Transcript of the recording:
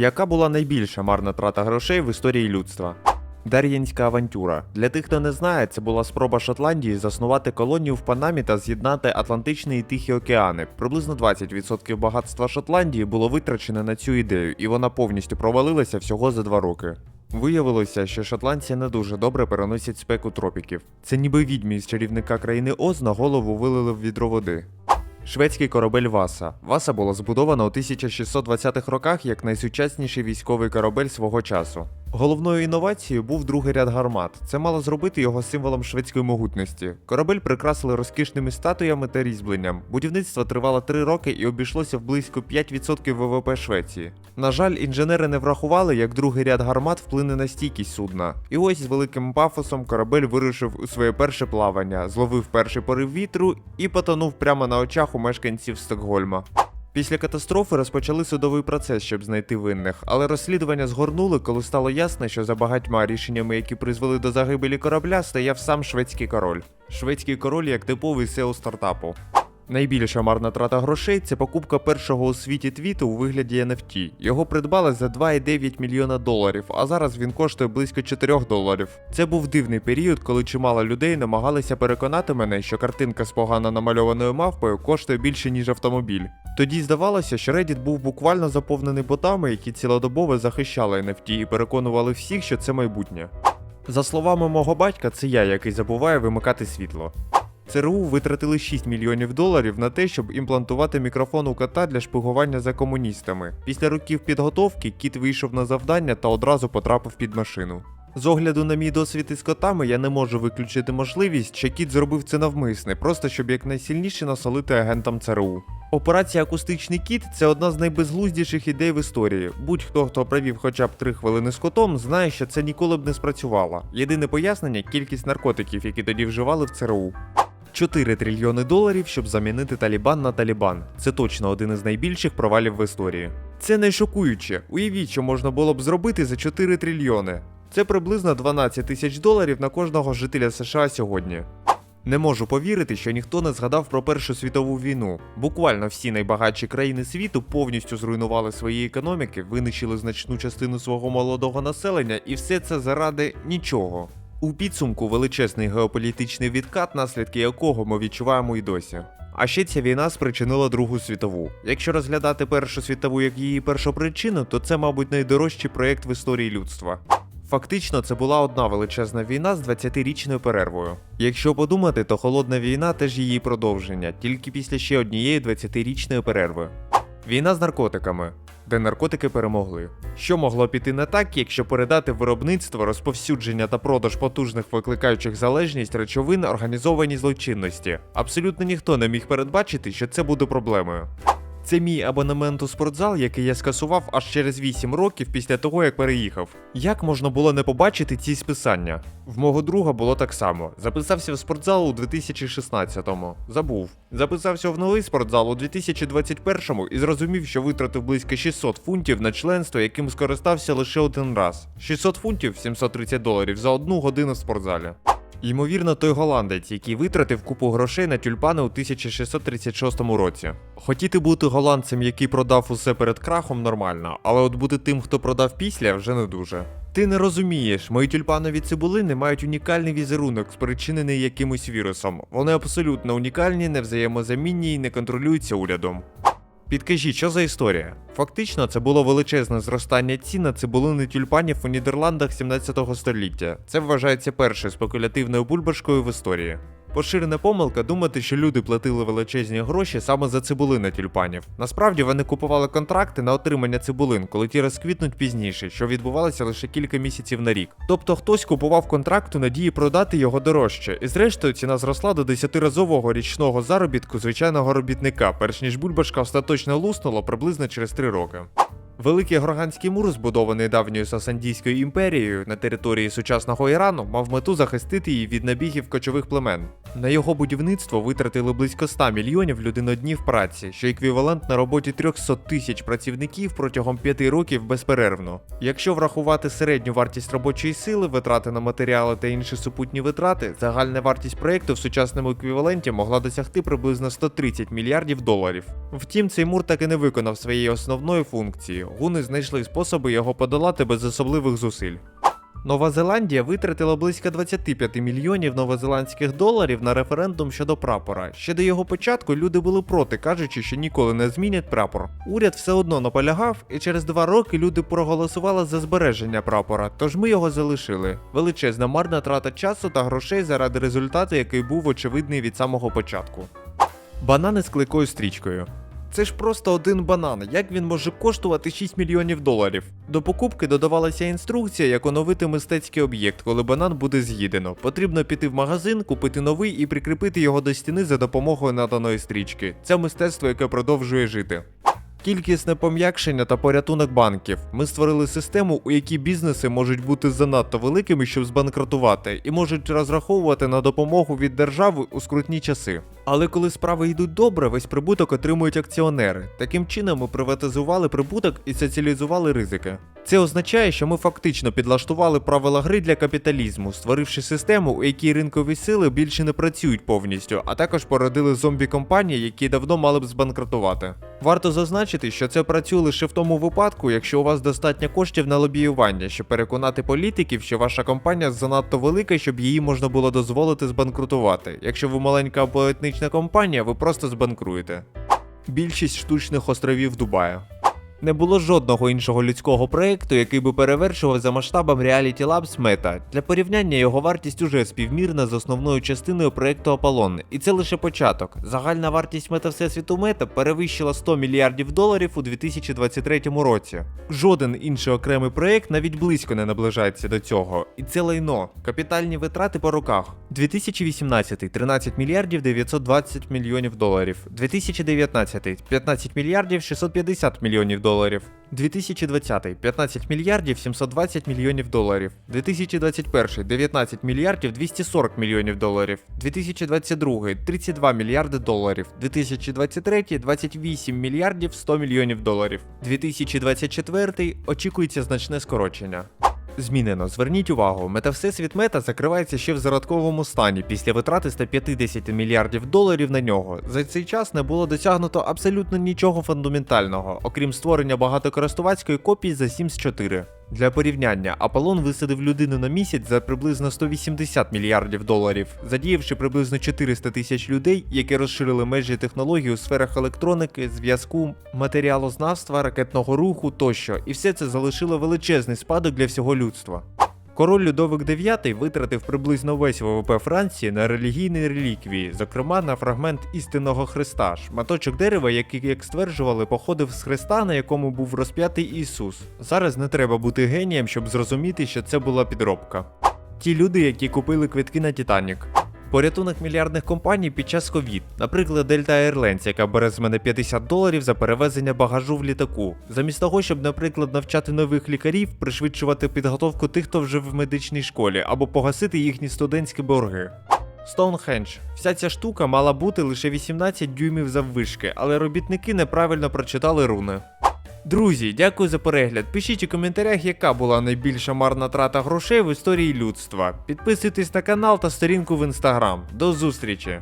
Яка була найбільша марна трата грошей в історії людства? Дар'янська авантюра. Для тих, хто не знає, це була спроба Шотландії заснувати колонію в Панамі та з'єднати Атлантичний і Тихий океани. Приблизно 20% багатства Шотландії було витрачено на цю ідею, і вона повністю провалилася всього за два роки. Виявилося, що шотландці не дуже добре переносять спеку тропіків. Це ніби відьмі з чарівника країни Оз на голову вилили в відро води. Шведський корабель Васа. Васа була збудована у 1620-х роках як найсучасніший військовий корабель свого часу. Головною інновацією був другий ряд гармат. Це мало зробити його символом шведської могутності. Корабель прикрасили розкішними статуями та різьбленням. Будівництво тривало 3 роки і обійшлося в близько 5% ВВП Швеції. На жаль, інженери не врахували, як другий ряд гармат вплине на стійкість судна. І ось з великим пафосом корабель вирушив у своє перше плавання, зловив перший порив вітру і потонув прямо на очах у мешканців Стокгольма. Після катастрофи розпочали судовий процес, щоб знайти винних, але розслідування згорнули, коли стало ясно, що за багатьма рішеннями, які призвели до загибелі корабля, стояв сам шведський король. Шведський король як типовий SEO стартапу. Найбільша марна трата грошей це покупка першого у світі твіту у вигляді NFT. Його придбали за 2,9 мільйона доларів, а зараз він коштує близько 4 доларів. Це був дивний період, коли чимало людей намагалися переконати мене, що картинка з погано намальованою мавпою коштує більше, ніж автомобіль. Тоді здавалося, що Reddit був буквально заповнений ботами, які цілодобово захищали NFT і переконували всіх, що це майбутнє. За словами мого батька, це я, який забуває вимикати світло. ЦРУ витратили 6 мільйонів доларів на те, щоб імплантувати мікрофон у кота для шпигування за комуністами. Після років підготовки кіт вийшов на завдання та одразу потрапив під машину. З огляду на мій досвід із котами, я не можу виключити можливість, що кіт зробив це навмисне, просто щоб якнайсильніше насолити агентам ЦРУ. Операція Акустичний кіт це одна з найбезглуздіших ідей в історії. Будь-хто, хто провів хоча б 3 хвилини з котом, знає, що це ніколи б не спрацювало. Єдине пояснення кількість наркотиків, які тоді вживали в ЦРУ. 4 трильйони доларів, щоб замінити Талібан на Талібан. Це точно один із найбільших провалів в історії. Це не шокуюче. Уявіть, що можна було б зробити за 4 трильйони. Це приблизно 12 тисяч доларів на кожного жителя США сьогодні. Не можу повірити, що ніхто не згадав про Першу світову війну. Буквально всі найбагатші країни світу повністю зруйнували свої економіки, винищили значну частину свого молодого населення, і все це заради нічого. У підсумку величезний геополітичний відкат, наслідки якого ми відчуваємо і досі. А ще ця війна спричинила Другу світову. Якщо розглядати Першу світову як її першопричину, то це, мабуть, найдорожчий проєкт в історії людства. Фактично, це була одна величезна війна з 20-річною перервою. Якщо подумати, то холодна війна теж її продовження, тільки після ще однієї 20-річної перерви. Війна з наркотиками, де наркотики перемогли. Що могло піти не так, якщо передати виробництво, розповсюдження та продаж потужних викликаючих залежність речовин організованій злочинності? Абсолютно ніхто не міг передбачити, що це буде проблемою. Це мій абонемент у спортзал, який я скасував аж через 8 років після того, як переїхав. Як можна було не побачити ці списання? В мого друга було так само. Записався в спортзал у 2016-му. Забув. Записався в новий спортзал у 2021-му і зрозумів, що витратив близько 600 фунтів на членство, яким скористався лише один раз. 600 фунтів 730 доларів за одну годину в спортзалі. Ймовірно, той голландець, який витратив купу грошей на тюльпани у 1636 році. Хотіти бути голландцем, який продав усе перед крахом, нормально, але от бути тим, хто продав після, вже не дуже. Ти не розумієш, мої тюльпанові цибулини мають унікальний візерунок, спричинений якимось вірусом. Вони абсолютно унікальні, невзаємозамінні і не контролюються урядом. Підкажіть, що за історія? Фактично, це було величезне зростання цін на цибулини тюльпанів у Нідерландах 17 століття. Це вважається першою спекулятивною бульбашкою в історії. Поширена помилка думати, що люди платили величезні гроші саме за цибулини тюльпанів. Насправді вони купували контракти на отримання цибулин, коли ті розквітнуть пізніше, що відбувалося лише кілька місяців на рік. Тобто хтось купував контракт у надії продати його дорожче, і зрештою ціна зросла до 10-разового річного заробітку звичайного робітника, перш ніж бульбашка остаточно луснула приблизно через 3 роки. Великий Горганський мур, збудований давньою Сасандійською імперією на території сучасного Ірану, мав мету захистити її від набігів кочових племен. На його будівництво витратили близько 100 мільйонів людиноднів праці, що еквівалентно роботі 300 тисяч працівників протягом 5 років безперервно. Якщо врахувати середню вартість робочої сили, витрати на матеріали та інші супутні витрати, загальна вартість проєкту в сучасному еквіваленті могла досягти приблизно 130 мільярдів доларів. Втім, цей мур так і не виконав своєї основної функції. Гуни знайшли способи його подолати без особливих зусиль. Нова Зеландія витратила близько 25 мільйонів новозеландських доларів на референдум щодо прапора. Ще до його початку люди були проти, кажучи, що ніколи не змінять прапор. Уряд все одно наполягав, і через два роки люди проголосували за збереження прапора, тож ми його залишили. Величезна марна трата часу та грошей заради результату, який був очевидний від самого початку. Банани з клейкою стрічкою. Це ж просто один банан. Як він може коштувати 6 мільйонів доларів? До покупки додавалася інструкція, як оновити мистецький об'єкт, коли банан буде з'їдено. Потрібно піти в магазин, купити новий і прикріпити його до стіни за допомогою наданої стрічки. Це мистецтво, яке продовжує жити. Кількісне пом'якшення та порятунок банків. Ми створили систему, у якій бізнеси можуть бути занадто великими, щоб збанкрутувати, і можуть розраховувати на допомогу від держави у скрутні часи. Але коли справи йдуть добре, весь прибуток отримують акціонери. Таким чином ми приватизували прибуток і соціалізували ризики. Це означає, що ми фактично підлаштували правила гри для капіталізму, створивши систему, у якій ринкові сили більше не працюють повністю, а також породили зомбі-компанії, які давно мали б збанкрутувати. Варто зазначити, що це працює лише в тому випадку, якщо у вас достатньо коштів на лобіювання, щоб переконати політиків, що ваша компанія занадто велика, щоб її можна було дозволити збанкрутувати. Якщо ви маленька або етнічна компанія, ви просто збанкруєте. Більшість штучних островів Дубая. Не було жодного іншого людського проєкту, який би перевершував за масштабом Reality Labs Meta. Для порівняння його вартість уже співмірна з основною частиною проєкту Аполлон, і це лише початок. Загальна вартість мета Всесвіту Мета перевищила 100 мільярдів доларів у 2023 році. Жоден інший окремий проєкт навіть близько не наближається до цього. І це лайно. Капітальні витрати по роках. 2018 13 мільярдів 920 мільйонів доларів. 2019 15 мільярдів 650 мільйонів доларів. 2020 15 мільярдів 720 мільйонів доларів. 2021 19 мільярдів 240 мільйонів доларів. 2022 32 мільярди доларів. 2023 28 мільярдів 100 мільйонів доларів. 2024 очікується значне скорочення. Змінено. Зверніть увагу, мета Всесвіт Мета закривається ще в зародковому стані після витрати 150 мільярдів доларів на нього. За цей час не було досягнуто абсолютно нічого фундаментального, окрім створення багатокористувацької копії за Sims 4. Для порівняння, Аполлон висадив людину на місяць за приблизно 180 мільярдів доларів, задіявши приблизно 400 тисяч людей, які розширили межі технологій у сферах електроніки, зв'язку, матеріалознавства, ракетного руху тощо, і все це залишило величезний спадок для всього людства. Король Людовик IX витратив приблизно весь ВВП Франції на релігійні реліквії, зокрема на фрагмент істинного Христа, шматочок дерева, який, як стверджували, походив з Христа, на якому був розп'ятий Ісус. Зараз не треба бути генієм, щоб зрозуміти, що це була підробка. Ті люди, які купили квитки на Титанік. Порятунок мільярдних компаній під час ковід, наприклад, Delta Airlines, яка бере з мене 50 доларів за перевезення багажу в літаку, замість того, щоб, наприклад, навчати нових лікарів, пришвидшувати підготовку тих, хто вже в медичній школі, або погасити їхні студентські борги. Стоунхендж. Вся ця штука мала бути лише 18 дюймів заввишки, але робітники неправильно прочитали руни. Друзі, дякую за перегляд. Пишіть у коментарях, яка була найбільша марна трата грошей в історії людства. Підписуйтесь на канал та сторінку в інстаграм. До зустрічі!